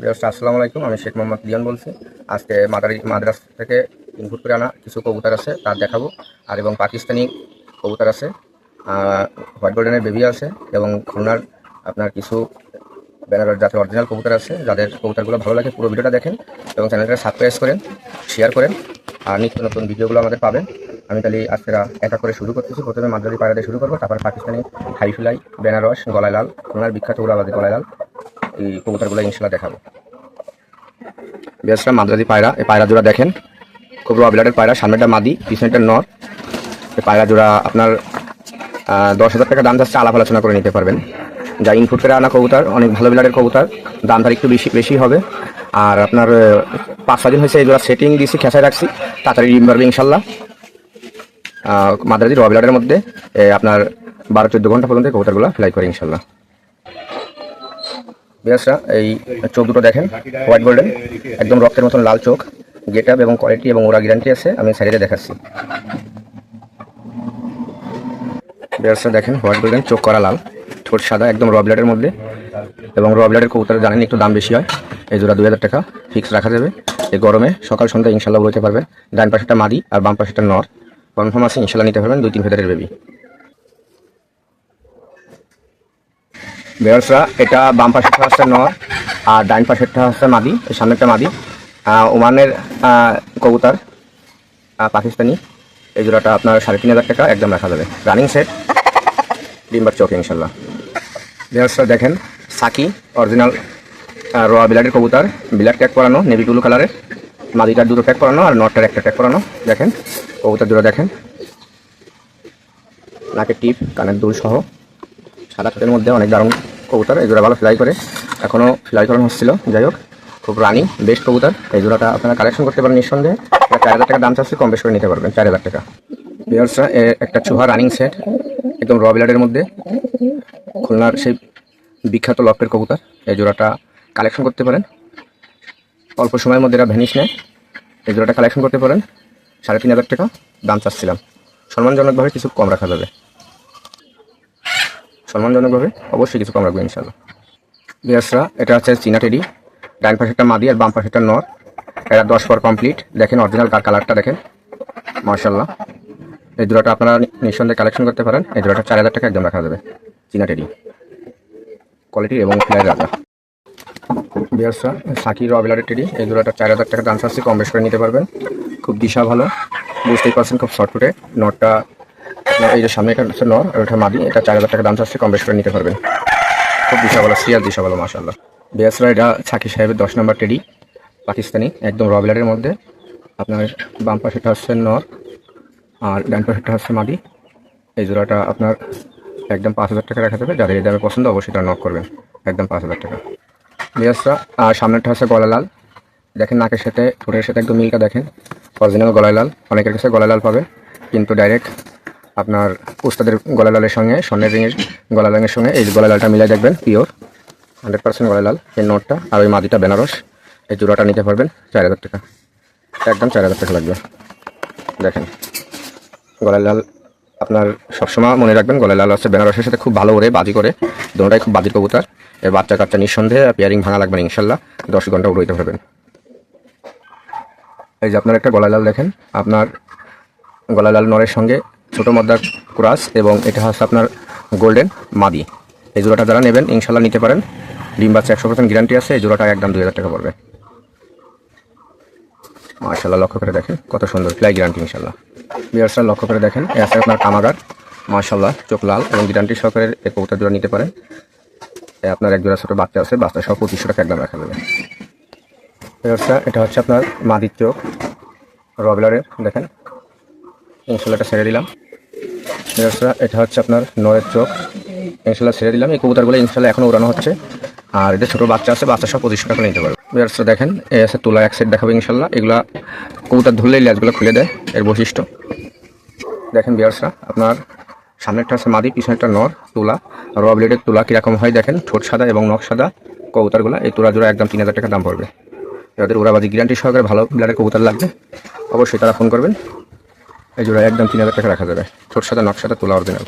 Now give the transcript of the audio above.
বিরাজ আসসালামু আলাইকুম, আমি শেখ মোহাম্মদ লিয়ন বলছি। আজকে মাদারি, মাদ্রাস থেকে ইনপুট করে আনা কিছু কবুতর আছে তার দেখাবো। আর এবং পাকিস্তানি কবুতর আছে হোয়াইট গোল্ডেনের বেবি আছে, এবং খুলনার আপনার কিছু ব্যানার যাতে অরিজিনাল কবুতর আছে, যাদের কবুতরগুলো ভালো লাগে পুরো ভিডিওটা দেখেন এবং চ্যানেলটা সাবস্ক্রাইব করেন শেয়ার করেন, আর নিত্য নতুন ভিডিওগুলো আমাদের পাবেন। আমি তাহলে আজকে একা করে শুরু করতেছি। প্রথমে মাদ্রাদি পায়রা দিয়ে শুরু করব, তারপর পাকিস্তানি হাইফিলাই, বেনারস, গলায় লাল, খুলনার বিখ্যাত উড়াবাদি গলায় লাল। কবুতরগুলো ইনশাল্লাহ দেখাবো। বেসরা মাদ্রাদি পায়রা, এই পায়রা জোড়া দেখেন। খুব র বিলাটের পায়রা সামনেটা মাদি পিছনেটা নর। এই পায়রা জোড়া আপনার দশ হাজার টাকা দাম যাচ্ছে, আলাপ আলোচনা করে নিতে পারবেন। যা ইনপুট করে আনা কবুতর, অনেক ভালো বিলাটের কবুতর, দাম তার একটু বেশি বেশি হবে। আর আপনার পাঁচ ছয় হয়েছে জোড়া সেটিং দিয়েছি, খেসায় রাখছি, তাড়াতাড়ি ডিম পারবে ইনশাল্লাহ মাদ্রাজি র বিলাটের মধ্যে আপনার বারো চোদ্দ ঘণ্টা পর্যন্ত কবুতরগুলো ফ্লাই করে ইনশাল্লাহ বিয়াসরা এই চোখ দুটো দেখেন হোয়াইট গোল্ডেন একদম রক্তের মতন লাল চোখ গেট আপ এবং কোয়ালিটি এবং ওরা গ্যারান্টি আছে, আমি সাইডে দেখাচ্ছি। বিয়াসরা দেখেন হোয়াইট গোল্ডেন চোখ করা লাল, ঠোঁট সাদা, একদম র ব্লাডের মধ্যে। এবং র ব্লাডের কবুতর জানেন একটু দাম বেশি হয়, এই জোড়া দুই হাজার টাকা ফিক্স রাখা যাবে। এই গরমে সকাল সন্ধ্যা ইনশাল্লাহ বলতে পারবেন, ডান পাশেটা মাদি আর বাম পাশেটা নর। কনফার্ম আছে ইনশাল্লাহ নিতে পারবেন দুই তিন ফেদারের বেবি বেয়ার্সরা এটা বাম পাশেরটা হচ্ছে নর, আর ডাইন পাশেরটা হচ্ছে মাদি, এই সামনেরটা মাদি। ওমানের কবুতর পাকিস্তানি। এই জোড়াটা আপনার সাড়ে তিন হাজার টাকা, একদম রাখা যাবে। রানিং সেট, ডিম্বার চোখ, ইনশাল্লাহ। বেয়ার্সরা দেখেন, সাকি, অরিজিনাল র বিলাটের কবুতর। বিলাট ট্যাগ করানো নেভি ব্লু কালারের মাদিটার দুটো ট্যাগ করানো আর নটটার একটা ট্যাগ করানো দেখেন, কবুতর দুটো দেখেন। নাকের টিপ, কানের দুল সহ। সাদা মধ্যে অনেক দারুণ কবুতর, এই জোড়া ভালো ফ্লাই করে। এখনও ফ্লাই করানো হচ্ছিল, যাই হোক, খুব রানিং বেস্ট কবুতর। এই জোড়াটা আপনারা কালেকশন করতে পারেন নিঃসন্দেহে। চার হাজার টাকা দাম চাচ্ছে, কম বেশ করে নিতে পারবেন, চার হাজার টাকা। বিয়ার্সরা একটা চুহা রানিং সেট একদম র বিলাডের মধ্যে। খুলনার সেই বিখ্যাত লফটের কবুতর, এই জোড়াটা কালেকশন করতে পারেন। অল্প সময়ের মধ্যে এটা ভ্যানিশ নেয়। এই জোড়াটা কালেকশন করতে পারেন, সাড়ে তিন হাজার টাকা দাম চাচ্ছিলাম। সম্মানজনকভাবে কিছু কম রাখা যাবে। সম্মানজনকভাবে অবশ্যই কিছু কম রাখবে ইনশাল্লাহ বিয়াসরা, এটা হচ্ছে চীনা টেডি। ডাইন পাশেরটা মাদি আর বাম পাশেরটা নর। এটা দশ পর কমপ্লিট। দেখেন অরিজিনাল কার কালারটা দেখেন। মার্শাল্লাহ এই জোড়াটা আপনারা নিঃসন্দেহে কালেকশন করতে পারেন। এই জোড়াটা চার হাজার টাকা একদম রাখা যাবে। চীনা টেডি। কোয়ালিটি এবং ফ্লাই রাজা। বিয়াসরা সাকি র বিলারের টেডি। এই জোড়াটা চার হাজার টাকা দাম চাচ্ছি, কম বেশ করে নিতে পারবেন। খুব দিশা ভালো। বুঝতেই পারছেন, খুব শর্ট ফুটে নটটা এই যে সামনে এটা হচ্ছে নর আর ওটা মাদি, এটা চার হাজার টাকা দাম চাচ্ছে, কম বেশ করে নিতে পারবেন। খুব দিশা ভালো সিরিয়াস দিশা ভালো মাসাল্লাহ বিয়াসরা এটা ছাকি সাহেবের দশ নম্বর টেডি, পাকিস্তানি, একদম রবিলারের মধ্যে। আপনার বাম পাশেটা হচ্ছে নর, আর ডান পাশেরটা হচ্ছে মাদি। এই জোড়াটা আপনার একদম পাঁচ হাজার টাকা রাখা যাবে যাদের এই দামে পছন্দ অবশ্যই এটা নক করবেন, একদম পাঁচ হাজার টাকা। বিয়াসরা, আর সামনেরটা হচ্ছে গলা লাল দেখেন নাকের সাথে, ঠোঁটের সাথে একদম মিলটা দেখেন। অরিজিনাল গলায় লাল অনেকের কাছে গলায় লাল পাবে কিন্তু ডাইরেক্ট আপনার উস্তাদের গলা লালের সঙ্গে, স্বর্ণের রিংয়ের গলা রঙের সঙ্গে, এই গলা লালটা মিলাই দেখবেন পিওর হান্ড্রেড পার্সেন্ট গলা লাল এই নোটটা, আর ওই মাদিটা বেনারস, এই জোড়াটা নিতে পারবেন, চার হাজার টাকা। একদম চার হাজার টাকা লাগবে। দেখেন গলা লাল আপনার সবসময় মনে রাখবেন গলা লাল হচ্ছে বেনারসের সাথে খুব ভালো ওরে, বাজি করে দুটাই খুব বাজির কবুতার। এর বাচ্চা কাচ্চা নিঃসন্দেহে পেয়ারিং ভাঙা লাগবে না, ইনশাল্লাহ, দশ ঘণ্টা উড়াইতে পারবেন। এই যে আপনার একটা গলা লাল দেখেন, আপনার গলা লাল নরের সঙ্গে ছোট মদ্দার ক্রাস এবং এটা হচ্ছে আপনার গোল্ডেন মাদি। এই জোড়াটা যারা নেবেন ইনশাল্লাহ নিতে পারেন। ডিম বাচ্চা একশো পার্সেন্ট গ্যারান্টি আছে, এই জোড়াটা একদম দুই হাজার টাকা পড়বে। মার্শাল্লাহ লক্ষ্য করে দেখেন, কত সুন্দর ফ্লাই গ্যারান্টি ইনশাল্লাহ বিয়ার্সরা লক্ষ্য করে দেখেন এ আছে আপনার কামাগার মার্শাল্লাহ চোখ লাল এবং গ্যারান্টি সহকারে এই কবুতর জোড়া নিতে পারেন। এ আপনার এক জোড়া ছোটো বাচ্চা আছে, বাচ্চা সহ পঁচিশশো টাকা একদম রাখা যাবে। বিয়ার্সরা এটা হচ্ছে আপনার মাদির চোখ, রবিলারের, দেখেন। ইনশাল্লাহ এটা ছেড়ে দিলাম। বিয়ার্সরা এটা হচ্ছে আপনার নরের চোখ। ইনশাল্লাহ ছেড়ে দিলাম। এই কবুতরগুলো ইনশাল্লাহ এখনও উড়ানো হচ্ছে। আর এদের ছোটো বাচ্চা আছে, বাচ্চা সব পঁচিশশো টাকা নিতে পারবে। বিয়ার্সরা দেখেন, এ আছে তোলা এক সেট দেখাবে ইনশাল্লাহ এগুলা কবুতার ধরলেই ল্যাজগুলো খুলে দেয়, এর বৈশিষ্ট্য। দেখেন বিয়ার্সরা, আপনার সামনেরটা আছে মাদি, পিছনেরটা নর, তুলা। র ব্লেডের তুলা কীরকম হয় দেখেন, ঠোঁট সাদা এবং নখ সাদা কবুতরগুলো। এই তুলা জোড়া একদম তিন হাজার টাকা দাম পড়বে। যাদের ওরাবাজি গ্যারান্টি সহকারে ভালো ব্লাডের কবুতার লাগবে, অবশ্যই তারা ফোন করবেন। এই জোড়া একদম তিন হাজার টাকা রাখা যাবে। ছোট সাদা নকশাটা তোলা অরিজিনাল